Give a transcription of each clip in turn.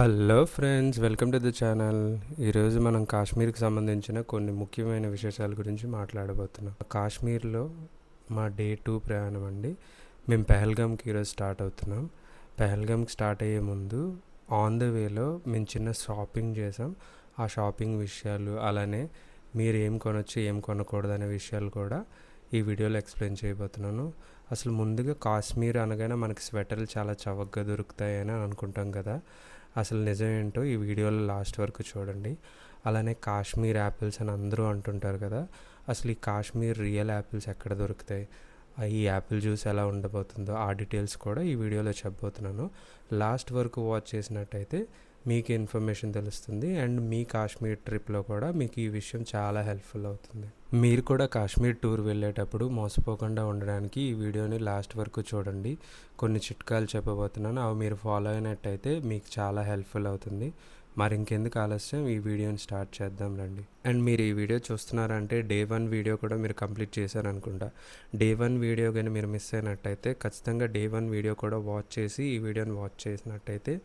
Hello friends welcome to the channel. ఈరోజు మనం కాశ్మీర్కి సంబంధించిన కొన్ని ముఖ్యమైన విశేషాల గురించి మాట్లాడబోతున్నాం. కాశ్మీర్లో మా డే టూ ప్రయాణం అండి. మేము పెహల్గామ్కి ఈరోజు స్టార్ట్ అవుతున్నాం. పెహల్గామ్కి స్టార్ట్ అయ్యే ముందు ఆన్ ద వేలో మేము చిన్న షాపింగ్ చేసాం. ఆ షాపింగ్ విషయాలు అలానే మీరు ఏం కొనొచ్చు ఏం కొనకూడదు అనే విషయాలు కూడా ఈ వీడియోలో ఎక్స్ప్లెయిన్ చేయబోతున్నాను. అసలు ముందుగా కాశ్మీర్ అనగానే మనకి స్వెటర్లు చాలా చవకగా దొరుకుతాయని అనుకుంటాం కదా. అసలు నిజం ఏంటో ఈ వీడియోలో లాస్ట్ వరకు చూడండి. అలానే కాశ్మీర్ యాపిల్స్ అని అందరూ అంటుంటారు కదా అసలు ఈ కాశ్మీర్ రియల్ యాపిల్స్ ఎక్కడ దొరుకుతాయి? ఈ యాపిల్ జ్యూస్ ఎలా ఉండబోతుందో ఆ డీటెయిల్స్ కూడా ఈ వీడియోలో చెప్పబోతున్నాను. లాస్ట్ వరకు వాచ్ చేసినట్టయితే మీకు ఇన్ఫర్మేషన్ తెలుస్తుంది. అండ్ మీ కాశ్మీర్ ట్రిప్లో కూడా మీకు ఈ విషయం చాలా హెల్ప్ఫుల్ అవుతుంది. మీరు కూడా కాశ్మీర్ టూర్ వెళ్ళేటప్పుడు మోసపోకుండా ఉండడానికి ఈ వీడియోని లాస్ట్ వరకు చూడండి. కొన్ని చిట్కాలు చెప్పబోతున్నాను. అవి మీరు ఫాలో అయినట్టయితే మీకు చాలా హెల్ప్ఫుల్ అవుతుంది. మరి ఇంకెందుకు ఆలస్యం? ఈ వీడియోని స్టార్ట్ చేద్దాం రండి. అండ్ మీరు ఈ వీడియో చూస్తున్నారంటే డే వన్ వీడియో కూడా మీరు కంప్లీట్ చేశారనుకుంటా. డే వన్ వీడియో కానీ మీరు మిస్ అయినట్టయితే ఖచ్చితంగా డే వన్ వీడియో కూడా వాచ్ చేసి ఈ వీడియోని వాచ్ చేసినట్టయితే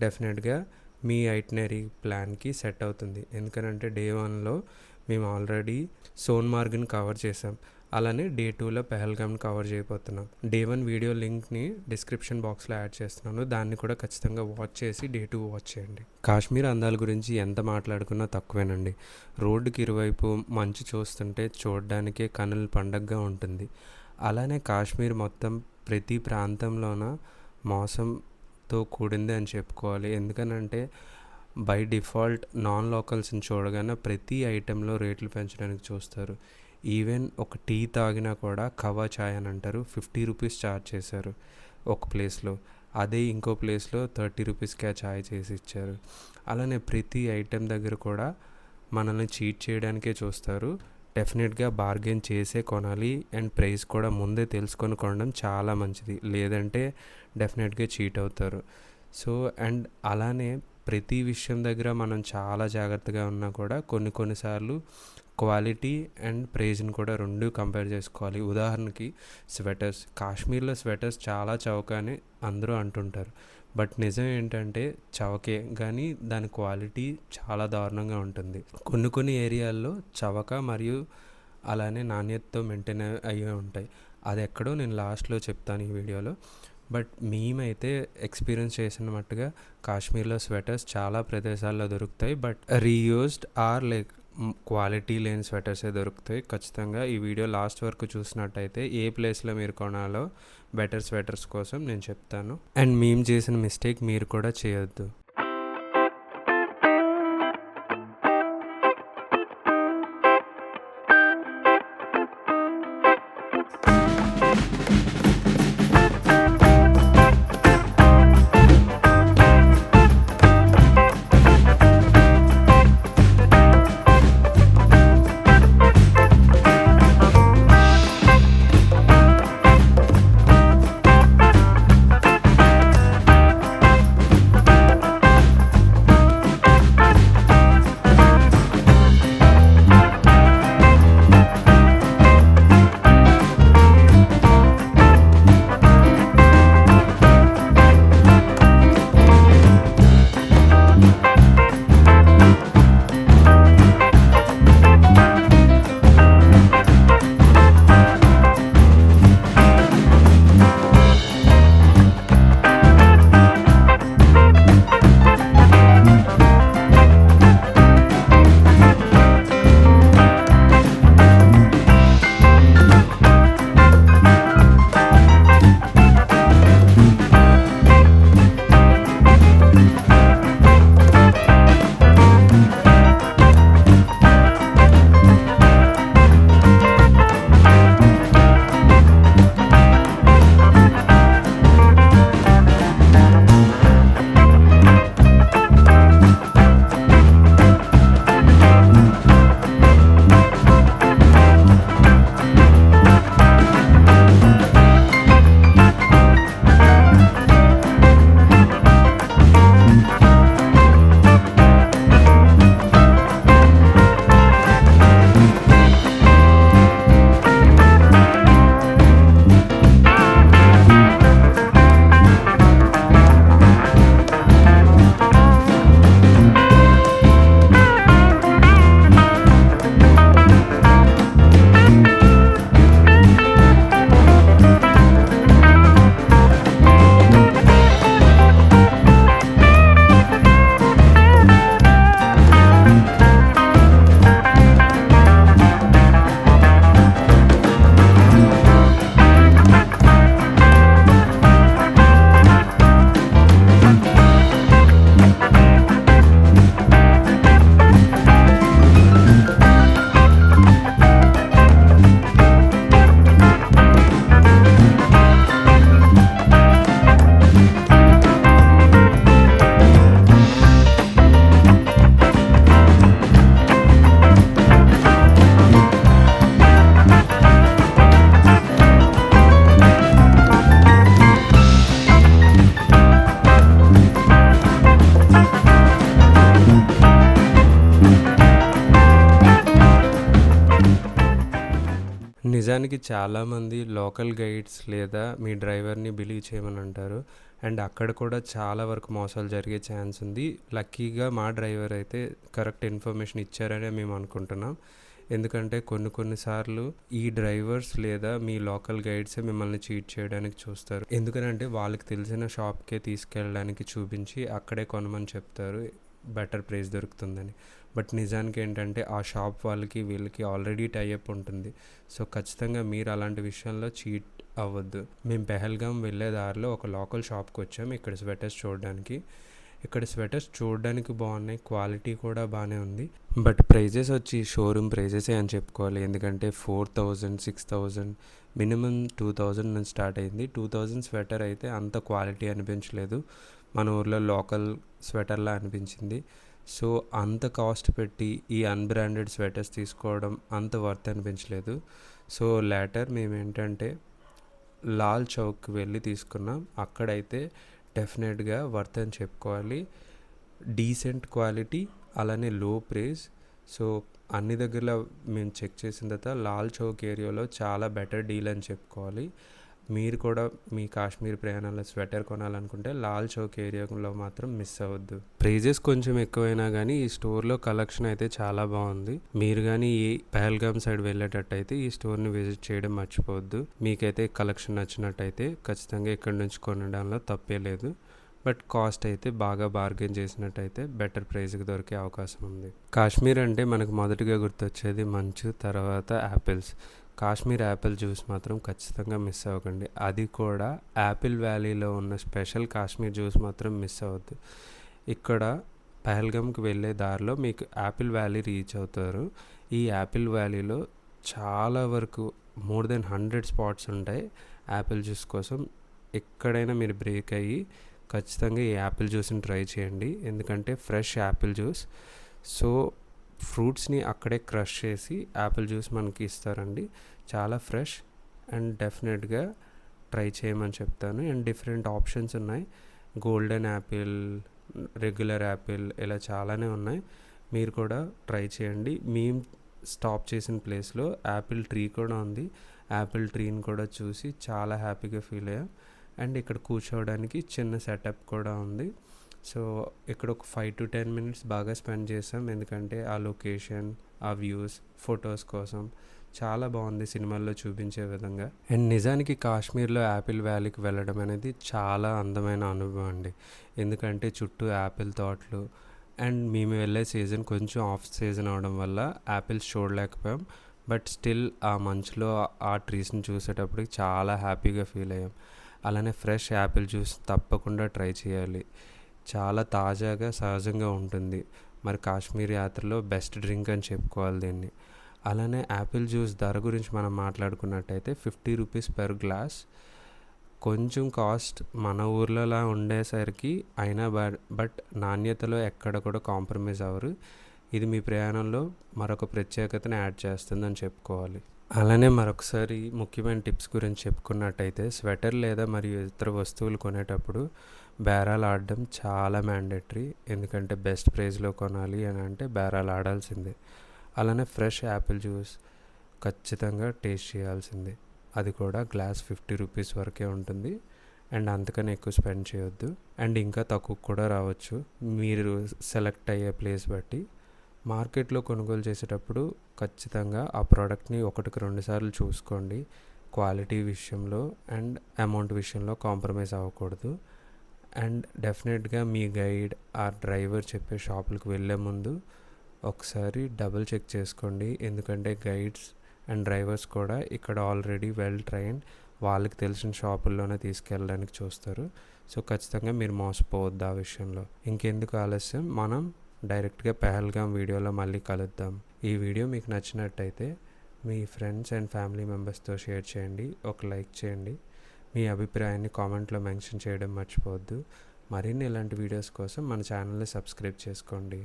డెఫినెట్గా మీ ఐటనరీ ప్లాన్కి సెట్ అవుతుంది. ఎందుకంటే డే వన్లో మేము ఆల్రెడీ సోన్మార్గ్ని కవర్ చేసాం. అలానే డే టూలో పెహల్గామ్ని కవర్ చేయబోతున్నాం. డే వన్ వీడియో లింక్ని డిస్క్రిప్షన్ బాక్స్లో యాడ్ చేస్తున్నాను. దాన్ని కూడా ఖచ్చితంగా వాచ్ చేసి డే టూ వాచ్ చేయండి. కాశ్మీర్ అందాల గురించి ఎంత మాట్లాడుకున్నా తక్కువేనండి. రోడ్డుకి ఇరువైపు మంచు చూస్తుంటే చూడడానికే కనుల పండగగా ఉంటుంది. అలానే కాశ్మీర్ మొత్తం ప్రతి ప్రాంతంలోన తో కూడింది అని చెప్పుకోవాలి. ఎందుకనంటే బై డిఫాల్ట్ నాన్ లోకల్స్ని చూడగానే ప్రతి ఐటెంలో రేట్లు పెంచడానికి చూస్తారు. ఈవెన్ ఒక టీ తాగినా కూడా కవా చాయ్ అని అంటారు ఫిఫ్టీ రూపీస్ ఛార్జ్ చేశారు ఒక ప్లేస్లో. అదే ఇంకో ప్లేస్లో థర్టీ రూపీస్కే చాయ్ చేసి ఇచ్చారు. అలానే ప్రతి ఐటెం దగ్గర కూడా మనల్ని చీట్ చేయడానికే చూస్తారు. డెఫినెట్గా బార్గెన్ చేసే కొనాలి అండ్ ప్రైస్ కూడా ముందే తెలుసుకొని కొనడం చాలా మంచిది. లేదంటే డెఫినెట్గా చీట్ అవుతారు. సో అండ్ అలానే ప్రతి విషయం దగ్గర మనం చాలా జాగ్రత్తగా ఉన్నా కూడా కొన్ని కొన్నిసార్లు క్వాలిటీ అండ్ ప్రైజ్ని కూడా రెండు కంపేర్ చేసుకోవాలి. ఉదాహరణకి స్వెటర్స్ కాశ్మీర్లో స్వెటర్స్ చాలా చౌక అని అందరూ అంటుంటారు. బట్ నిజం ఏంటంటే చవకే కానీ దాని క్వాలిటీ చాలా దారుణంగా ఉంటుంది. కొన్ని కొన్ని ఏరియాల్లో చవక మరియు అలానే నాణ్యతతో మెయింటైన్ అయ్యి ఉంటాయి. అది ఎక్కడో నేను లాస్ట్లో చెప్తాను ఈ వీడియోలో. బట్ మేమైతే ఎక్స్పీరియన్స్ చేసిన మట్టుగా కాశ్మీర్లో స్వెటర్స్ చాలా ప్రదేశాల్లో దొరుకుతాయి. But reused or like quality లేని స్వెటర్సే దొరుకుతాయి. ఖచ్చితంగా ఈ వీడియో లాస్ట్ వరకు చూసినట్టయితే ఏ ప్లేస్లో మీరు కొనాలో బెటర్ స్వెటర్స్ కోసం నేను చెప్తాను. అండ్ మేము చేసిన మిస్టేక్ మీరు కూడా చేయొద్దు. నిజానికి చాలామంది లోకల్ గైడ్స్ లేదా మీ డ్రైవర్ని బిలీవ్ చేయమని అంటారు. అండ్ అక్కడ కూడా చాలా వరకు మోసాలు జరిగే ఛాన్స్ ఉంది. లక్కీగా మా డ్రైవర్ అయితే కరెక్ట్ ఇన్ఫర్మేషన్ ఇచ్చారనే మేము అనుకుంటున్నాం. ఎందుకంటే కొన్ని కొన్నిసార్లు ఈ డ్రైవర్స్ లేదా మీ లోకల్ గైడ్సే మిమ్మల్ని చీట్ చేయడానికి చూస్తారు. ఎందుకనంటే వాళ్ళకి తెలిసిన షాప్కే తీసుకెళ్ళడానికి చూపించి అక్కడే కొనమని చెప్తారు. బెటర్ ప్రైస్ దొరుకుతుందని. బట్ నిజానికి ఏంటంటే ఆ షాప్ వాళ్ళకి వీళ్ళకి ఆల్రెడీ టైఅప్ ఉంటుంది. సో ఖచ్చితంగా మీరు అలాంటి విషయంలో చీట్ అవ్వద్దు. మేము పెహల్గాం వెళ్ళే దారిలో ఒక లోకల్ షాప్కి వచ్చాము ఇక్కడ స్వెటర్స్ చూడడానికి. ఇక్కడ స్వెటర్స్ చూడడానికి బాగున్నాయి. క్వాలిటీ కూడా బాగానే ఉంది. బట్ ప్రైజెస్ వచ్చి షోరూమ్ ప్రైజెసే అని చెప్పుకోవాలి. ఎందుకంటే four thousand six thousand minimum two thousand నుంచి స్టార్ట్ అయింది. టూ థౌజండ్ స్వెటర్ అయితే అంత క్వాలిటీ అనిపించలేదు. మన ఊర్లో లోకల్ స్వెటర్లా అనిపించింది. సో అంత కాస్ట్ పెట్టి ఈ అన్బ్రాండెడ్ స్వెటర్స్ తీసుకోవడం అంత వర్త్ అనిపించలేదు. సో లేటర్ మేము ఏంటంటే లాల్ చౌక్ వెళ్ళి తీసుకున్నాం. అక్కడైతే డెఫినెట్గా వర్త్ అని చెప్పుకోవాలి. డీసెంట్ క్వాలిటీ అలానే లో ప్రైస్. సో అన్ని దగ్గరలో మేము చెక్ చేసిన తర్వాత లాల్ చౌక్ ఏరియాలో చాలా బెటర్ డీల్ అని చెప్పుకోవాలి. మీరు కూడా మీ కాశ్మీర్ ప్రయాణాల్లో స్వెటర్ కొనాలనుకుంటే లాల్ చౌక్ ఏరియాలో మాత్రం మిస్ అవ్వద్దు. ప్రైజెస్ కొంచెం ఎక్కువైనా కానీ ఈ స్టోర్లో కలెక్షన్ అయితే చాలా బాగుంది. మీరు కానీ ఈ పహల్గామ్ సైడ్ వెళ్ళేటట్టయితే ఈ స్టోర్ని విజిట్ చేయడం మర్చిపోవద్దు. మీకైతే కలెక్షన్ నచ్చినట్టయితే ఖచ్చితంగా ఇక్కడ నుంచి కొనడంలో తప్పే లేదు. బట్ కాస్ట్ అయితే బాగా బార్గెన్ చేసినట్టయితే బెటర్ ప్రైస్కి దొరికే అవకాశం ఉంది. కాశ్మీర్ అంటే మనకు మొదటిగా గుర్తొచ్చేది మంచు తర్వాత యాపిల్స్ కాశ్మీర్ యాపిల్ జ్యూస్ మాత్రం ఖచ్చితంగా మిస్ అవ్వకండి. అది కూడా యాపిల్ వ్యాలీలో ఉన్న స్పెషల్ కాశ్మీర్ జ్యూస్ మాత్రం మిస్ అవ్వద్దు. ఇక్కడ పహల్గమ్కి వెళ్ళే దారిలో మీకు యాపిల్ వ్యాలీ రీచ్ అవుతారు. ఈ యాపిల్ వ్యాలీలో చాలా వరకు మోర్ దెన్ హండ్రెడ్ స్పాట్స్ ఉంటాయి యాపిల్ జ్యూస్ కోసం. ఎక్కడైనా మీరు బ్రేక్ అయ్యి ఖచ్చితంగా ఈ యాపిల్ జ్యూస్ని ట్రై చేయండి. ఎందుకంటే ఫ్రెష్ యాపిల్ జ్యూస్. సో ఫ్రూట్స్ని అక్కడే క్రష్ చేసి యాపిల్ జ్యూస్ మనకి ఇస్తారండి. చాలా ఫ్రెష్ అండ్ డెఫినెట్గా ట్రై చేయమని చెప్తాను. అండ్ డిఫరెంట్ ఆప్షన్స్ ఉన్నాయి. గోల్డెన్ యాపిల్ రెగ్యులర్ యాపిల్ ఇలా చాలానే ఉన్నాయి. మీరు కూడా ట్రై చేయండి. మేము స్టాప్ చేసిన ప్లేస్లో యాపిల్ ట్రీ కూడా ఉంది. యాపిల్ ట్రీని కూడా చూసి చాలా హ్యాపీగా ఫీల్ అయ్యాం. అండ్ ఇక్కడ కూర్చోవడానికి చిన్న సెటప్ కూడా ఉంది. సో ఇక్కడ ఒక ఫైవ్ టు టెన్ మినిట్స్ బాగా స్పెండ్ చేసాం. ఎందుకంటే ఆ లొకేషన్ ఆ వ్యూస్ ఫొటోస్ కోసం చాలా బాగుంది సినిమాల్లో చూపించే విధంగా. అండ్ నిజానికి కాశ్మీర్లో యాపిల్ వ్యాలీకి వెళ్ళడం అనేది చాలా అందమైన అనుభవం అండి. ఎందుకంటే చుట్టూ యాపిల్ తోటలు అండ్ మేము వెళ్ళే సీజన్ కొంచెం ఆఫ్ సీజన్ అవడం వల్ల యాపిల్స్ చూడలేకపోయాం. బట్ స్టిల్ ఆ మంచులో ఆ ట్రీస్ని చూసేటప్పటికి చాలా హ్యాపీగా ఫీల్ అయ్యాం. అలానే ఫ్రెష్ యాపిల్ జ్యూస్ తప్పకుండా ట్రై చేయాలి. చాలా తాజాగా సహజంగా ఉంటుంది. మరి కాశ్మీర్ యాత్రలో బెస్ట్ డ్రింక్ అని చెప్పుకోవాలి దీన్ని. అలానే యాపిల్ జ్యూస్ ధర గురించి మనం మాట్లాడుకున్నట్టయితే ఫిఫ్టీ రూపీస్ పర్ గ్లాస్. కొంచెం కాస్ట్ మన ఊర్లోలా ఉండేసరికి అయినా బట్ నాణ్యతలో ఎక్కడ కూడా కాంప్రమైజ్ అవ్వరు. ఇది మీ ప్రయాణంలో మరొక ప్రత్యేకతను యాడ్ చేస్తుందని చెప్పుకోవాలి. అలానే మరొకసారి ముఖ్యమైన టిప్స్ గురించి చెప్పుకున్నట్టయితే స్వెటర్ లేదా మరియు ఇతర వస్తువులు కొనేటప్పుడు బేరాలు ఆడడం చాలా మ్యాండేటరీ. ఎందుకంటే బెస్ట్ ప్రైస్లో కొనాలి అని అంటే బేరాలు ఆడాల్సిందే. అలానే ఫ్రెష్ యాపిల్ జ్యూస్ ఖచ్చితంగా టేస్ట్ చేయాల్సిందే. అది కూడా గ్లాస్ ఫిఫ్టీ రూపీస్ వరకే ఉంటుంది. అండ్ అంతకని ఎక్కువ స్పెండ్ చేయొద్దు. అండ్ ఇంకా తక్కువ కూడా రావచ్చు. మీరు సెలెక్ట్ అయ్యే ప్లేస్ బట్టి. మార్కెట్లో కొనుగోలు చేసేటప్పుడు ఖచ్చితంగా ఆ ప్రోడక్ట్ని ఒకటికి రెండు సార్లు చూసుకోండి. క్వాలిటీ విషయంలో అండ్ అమౌంట్ విషయంలో కాంప్రమైజ్ అవ్వకూడదు. అండ్ డెఫినెట్గా మీ గైడ్ ఆ డ్రైవర్ చెప్పే షాపులకు వెళ్ళే ముందు ఒకసారి డబుల్ చెక్ చేసుకోండి. ఎందుకంటే గైడ్స్ అండ్ డ్రైవర్స్ కూడా ఇక్కడ ఆల్రెడీ వెల్ ట్రైన్డ్ వాళ్ళకి తెలిసిన షాపుల్లోనే తీసుకెళ్ళడానికి చూస్తారు. సో ఖచ్చితంగా మీరు మోసపోవద్దు ఆ విషయంలో. ఇంకెందుకు ఆలస్యం? మనం డైరెక్ట్గా పెహల్గాం వీడియోలో మళ్ళీ కలుద్దాం. ఈ వీడియో మీకు నచ్చినట్టయితే మీ ఫ్రెండ్స్ అండ్ ఫ్యామిలీ మెంబర్స్తో షేర్ చేయండి. ఒక లైక్ చేయండి. మీ అభిప్రాయాన్ని కామెంట్లో మెన్షన్ చేయడం మర్చిపోవద్దు. మరిన్ని ఇలాంటి వీడియోస్ కోసం మన ఛానల్ని సబ్స్క్రైబ్ చేసుకోండి.